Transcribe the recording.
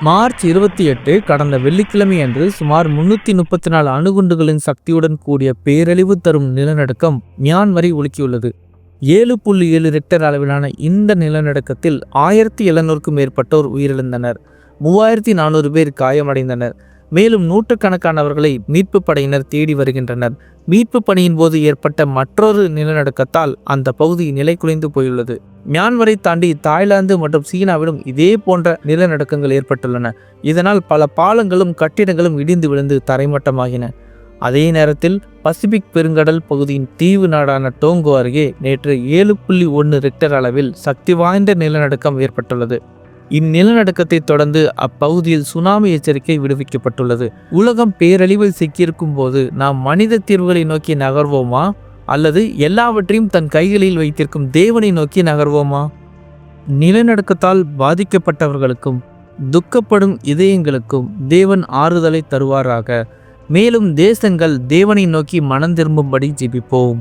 March இருபத்தி எட்டு கடந்த வெள்ளிக்கிழமை அன்று சுமார் முன்னூத்தி முப்பத்தி நாலு அணுகுண்டுகளின் சக்தியுடன் கூடிய பேரழிவு தரும் நிலநடுக்கம் மியான் வரை ஒழுக்கியுள்ளது ஏழு புள்ளி ஏழு ரெக்டர் அளவிலான இந்த நிலநடுக்கத்தில் ஆயிரத்தி எழுநூறுக்கும் மேற்பட்டோர் உயிரிழந்தனர். மூவாயிரத்தி நானூறு பேர் காயமடைந்தனர். மேலும் நூற்றுக்கணக்கானவர்களை மீட்பு படையினர் தேடி வருகின்றனர். மீட்பு பணியின் போது ஏற்பட்ட மற்றொரு நிலநடுக்கத்தால் அந்த பகுதி நிலை குலைந்து போயுள்ளது. மியான்மரை தாண்டி தாய்லாந்து மற்றும் சீனாவிலும் இதே போன்ற நிலநடுக்கங்கள் ஏற்பட்டுள்ளன. இதனால் பல பாலங்களும் கட்டிடங்களும் இடிந்து விழுந்து தரைமட்டமாகின. அதே நேரத்தில் பசிபிக் பெருங்கடல் பகுதியின் தீவு நாடான டோங்கோ அருகே நேற்று ஏழு புள்ளி ஒன்று ரிக்டர் அளவில் சக்தி வாய்ந்த நிலநடுக்கம் ஏற்பட்டுள்ளது. இந்நிலநடுக்கத்தை தொடர்ந்து அப்பகுதியில் சுனாமி எச்சரிக்கை விடுவிக்கப்பட்டுள்ளது. உலகம் பேரழிவில் சிக்கியிருக்கும் போது நாம் மனித தீர்வுகளை நோக்கி நகர்வோமா? அல்லது எல்லாவற்றையும் தன் கைகளில் வைத்திருக்கும் தேவனை நோக்கி நகர்வோமா? நிலநடுக்கத்தால் பாதிக்கப்பட்டவர்களுக்கும் துக்கப்படும் இதயங்களுக்கும் தேவன் ஆறுதலை தருவாராக. மேலும் தேசங்கள் தேவனை நோக்கி மனம் திரும்பும்படி ஜிபிப்போம்.